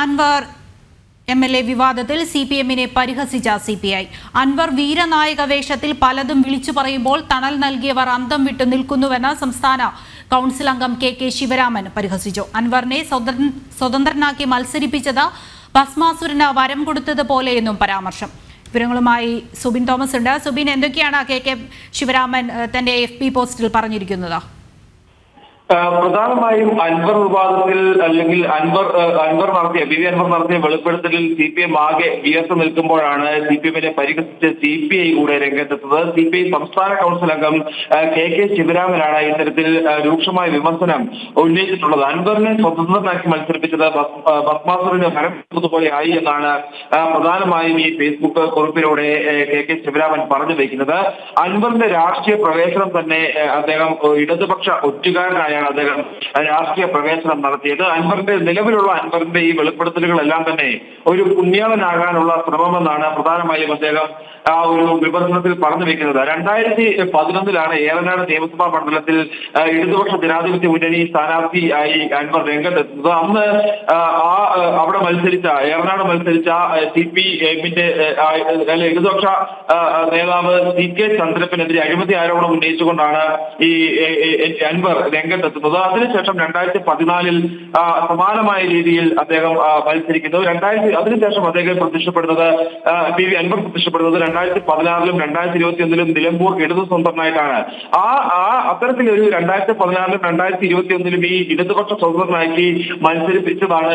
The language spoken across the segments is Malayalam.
അൻവർ എം എൽ എ വിവാദത്തിൽ സി പി എമ്മിനെ പരിഹസിച്ച സി പി ഐ. അൻവർ വീരനായക വേഷത്തിൽ പലതും വിളിച്ചു പറയുമ്പോൾ തണൽ നൽകിയവർ അന്തം വിട്ടു നിൽക്കുന്നുവെന്ന് സംസ്ഥാന കൗൺസിൽ അംഗം കെ കെ ശിവരാമൻ പരിഹസിച്ചു. അൻവറിനെ സ്വതന്ത്ര- സ്വതന്ത്രനാക്കി മത്സരിപ്പിച്ചത് ഭസ്മാസുരന് വരം കൊടുത്തതുപോലെയെന്നും പരാമർശം. വിവരങ്ങളുമായി സുബിൻ തോമസ് ഉണ്ട്. സുബിൻ എന്തൊക്കെയാണ് കെ കെ ശിവരാമൻ തന്റെ എഫ് പോസ്റ്റിൽ പറഞ്ഞിരിക്കുന്നത്? പ്രധാനമായും അൻവർ വിവാദത്തിൽ അല്ലെങ്കിൽ അൻവർ അൻവർ നടത്തിയ ബി വി അൻവർ നടത്തിയ വെളിപ്പെടുത്തലിൽ സി പി എം ആകെ വിയർത്ത് നിൽക്കുമ്പോഴാണ് സി പി എമ്മിനെ പരിഹസിച്ച് സി പി ഐ കൂടെ രംഗത്തെത്തുന്നത്. സി പി ഐ സംസ്ഥാന കൗൺസിൽ അംഗം കെ കെ ശിവരാമനാണ് ഇത്തരത്തിൽ രൂക്ഷമായ വിമർശനം ഉന്നയിച്ചിട്ടുള്ളത്. അൻവറിനെ സ്വതന്ത്രനാക്കി മത്സരിപ്പിച്ചത് ആ, ഫലം ആയി എന്നാണ് പ്രധാനമായും ഈ ഫേസ്ബുക്ക് കുറിപ്പിലൂടെ കെ കെ ശിവരാമൻ പറഞ്ഞു വയ്ക്കുന്നത് അൻവറിന്റെ രാഷ്ട്രീയ പ്രവേശനം തന്നെ അദ്ദേഹം ഇടതുപക്ഷ ഇടതുപക്ഷ ഒറ്റുകാരനായാണ് അദ്ദേഹം രാഷ്ട്രീയ പ്രവേശനം നടത്തിയത്. അൻവറിന്റെ നിലവിലുള്ള അൻവറിന്റെ ഈ വെളിപ്പെടുത്തലുകളെല്ലാം തന്നെ ഒരു പുണ്യാളനാകാനുള്ള ശ്രമമെന്നാണ് പ്രധാനമായും അദ്ദേഹം ആ ഒരു വിമർശനത്തിൽ പറഞ്ഞു വെക്കുന്നത്. രണ്ടായിരത്തി പതിനൊന്നിലാണ് ഏറനാട് നിയമസഭാ മണ്ഡലത്തിൽ ഇടതുപക്ഷ ജനാധിപത്യ മുന്നണി സ്ഥാനാർത്ഥി ആയി അൻവർ രംഗത്തെത്തുന്നത്. അന്ന് ആ, അവിടെ മത്സരിച്ച ഏറനാട് മത്സരിച്ച സി പി എമ്മിന്റെ ഇടതുപക്ഷ നേതാവ് സി കെ ചന്ദ്രപ്പനെതിരെ അഴിമതി ആരോപണം ഉന്നയിച്ചുകൊണ്ടാണ് ഈ അൻവർ എ, എ, അൻവർ രംഗത്തെത്തുന്നത് അതിനുശേഷം രണ്ടായിരത്തി പതിനാലിൽ സമാനമായ രീതിയിൽ അദ്ദേഹം മത്സരിക്കുന്നത് മത്സരിക്കുന്നു. രണ്ടായിരത്തി അതിനുശേഷം അദ്ദേഹം പ്രത്യക്ഷപ്പെടുന്നത് പി വി അൻവർ പ്രത്യക്ഷപ്പെടുന്നത് രണ്ടായിരത്തി പതിനാറിലും രണ്ടായിരത്തി ഇരുപത്തി ഒന്നിലും നിലമ്പൂർ ഇടതു സ്വന്തമായിട്ടാണ്. ആ ആ അത്തരത്തിലൊരു രണ്ടായിരത്തി പതിനാറിലും രണ്ടായിരത്തി ഇരുപത്തി ഒന്നിലും ഈ ഇടതുപക്ഷ സ്വതന്ത്രനാക്കി മത്സരിപ്പിച്ചതാണ്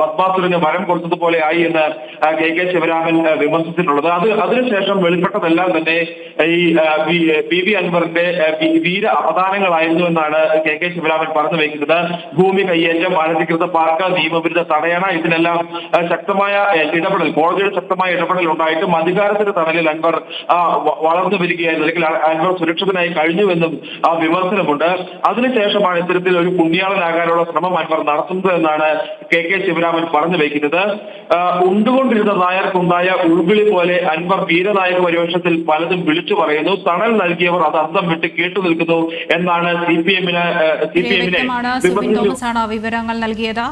പത്മാസുരന് വരം കൊടുത്തതുപോലെ ആയി എന്ന് കെ കെ ശിവരാമൻ വിമർശിച്ചിട്ടുള്ളത്. അത് അതിനുശേഷം വെളിപ്പെട്ടതെല്ലാം തന്നെ ഈ പി വി അൻവറിന്റെ വീര അവതാരങ്ങളായിരുന്നു എന്നാണ് കെ കെ ശിവരാമൻ പറഞ്ഞു വയ്ക്കുന്നത് ഭൂമി കയ്യേറ്റം അനധികൃത പാർക്ക് നിയമവിരുദ്ധ തടയണ ഇതിനെല്ലാം ശക്തമായ ഇടപെടൽ കോടതിയുടെ ശക്തമായ ഇടപെടൽ ഉണ്ടായിട്ടും അധികാരത്തിന്റെ തണലിൽ അൻവർ വളർന്നു വരികയായിരുന്നു. അല്ലെങ്കിൽ അൻവർ സുരക്ഷിതനായി കഴിഞ്ഞുവെന്നും ആ വിമർശനമുണ്ട്. അതിനുശേഷമാണ് ഇത്തരത്തിൽ ഒരു പുണ്യാളനാകാനുള്ള ശ്രമം അൻവർ നടത്തുന്നത് എന്നാണ് കെ കെ ശിവരാമൻ പറഞ്ഞു വയ്ക്കുന്നത് ഉണ്ടുകൊണ്ടിരുന്ന നായർക്കുണ്ടായ ഉൾവിളി പോലെ അൻവർ വീരനായക പരിവേഷത്തിൽ പലതും വിളിച്ചു പറയുന്നു. തണൽ നൽകിയവർ അത് അന്തം വിട്ട് കേട്ടു നിൽക്കുന്നു എന്നാണ് സി പി എമ്മിന് സി പി എമ്മിനെ സുബിൻ തോമസ് ആണ് വിവരങ്ങൾ നൽകിയത്.